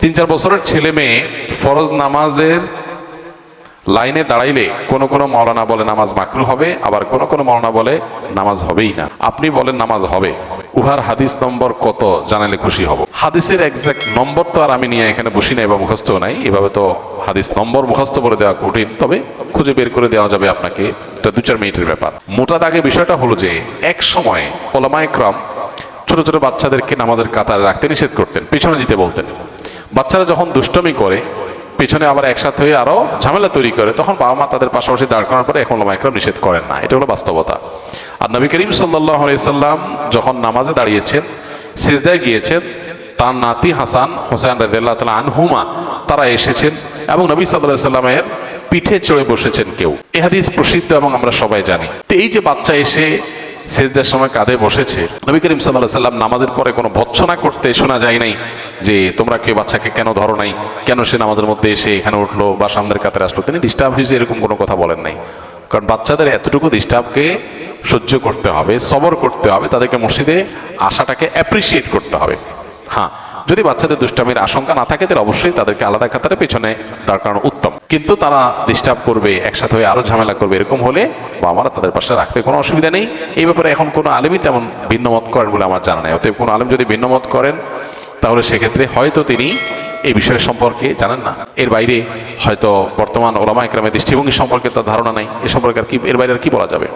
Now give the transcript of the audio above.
তিন চার বছরের ছেলে মেয়ে ফরজ নামাজের লাইনে দাঁড়াইলে কোন কোন মৌলানা বলে নামাজ মাকরু হবে, আবার কোন কোন মৌলানা বলে নামাজ হবেই না। আপনি বলেন নামাজ হবে। উহার হাদিস নম্বর কত? জানালে খুশি হব। হাদিসের এক্সাক্ট নম্বর তো আর আমি নিয়ে এখানে বসি নাই বা মুখস্থ নাই। এভাবে তো হাদিস নম্বর মুখস্থ করে দেওয়া কঠিন। তবে খুঁজে বের করে দেওয়া যাবে আপনাকে। এটা দু চার মিনিটের ব্যাপার। মোটা দাগে বিষয়টা হলো যে, এক সময় ওলামায় ক্রম ছোট ছোট বাচ্চাদেরকে নামাজের কাতারে রাখতে নিষেধ করতেন, পিছনে দিতে বলতেন। বাচ্চারা যখন দুষ্টমি করে, পেছনে আবার একসাথে হয়ে আরও ঝামেলা তৈরি করে, তখন বাবা মা তাদের পাশাপাশি দাঁড় করার পরে এখন মাইক্রম নিষেধ করেন না। এটা হলো বাস্তবতা। আর নবী করিম সাল্লাহ সাল্লাম যখন নামাজে দাঁড়িয়েছেন, সিজদায় গিয়েছেন, তার নাতি হাসান হোসেন রাদিয়াল্লাহু তালা আনহুমা, তারা এসেছেন এবং নবী সাল্লাহ সাল্লামের পিঠে চড়ে বসেছেন কেউ। এ হাদিস প্রসিদ্ধ এবং আমরা সবাই জানি। তো এই যে বাচ্চা এসে সেজদের সময় কাঁধে বসেছে, নবী করিম সাল্লাহ সাল্লাম নামাজের পরে কোনো ভৎসনা করতে শোনা যায় নাই। যে তোমরা কেউ বাচ্চাকে কেন ধরো নাই? কেন সে নামাজের মধ্যে এসে এখানে উঠল বা সামনের কাতারে আসলো? তিনি ডিস্টার্ব হয়েছে, এরকম কোনো কথা বলেন নাই। কারণ বাচ্চাদের এতটুকু ডিস্টার্বকে সহ্য করতে হবে, সবর করতে হবে, তাদেরকে মসজিদে আশাটাকে অ্যাপ্রিসিয়েট করতে হবে। হ্যাঁ যদি বাচ্চাদের দুষ্টামির আশঙ্কা না থাকে, তাহলে অবশ্যই তাদেরকে আলাদা কাতারে পেছনে তার কারণ উত্তম। কিন্তু তারা ডিস্টার্ব করবে, একসাথে হয়ে আরও ঝামেলা করবে, এরকম হলে বা আমরা তাদের পাশে রাখতে কোনো অসুবিধা নেই। এই ব্যাপারে এখন কোনো আলেমই তেমন ভিন্নমত করেন বলে আমার জানা নেই। অতএব কোনো আলেম যদি ভিন্নমত করেন তাহলে সেক্ষেত্রে হয়তো তিনি এই বিষয় সম্পর্কে জানেন না। এর বাইরে হয়তো বর্তমান ওলামা একরামের দৃষ্টিভঙ্গি সম্পর্কে তার ধারণা নাই। এ সম্পর্কে আর কি এর বাইরে আর কি বলা যাবে?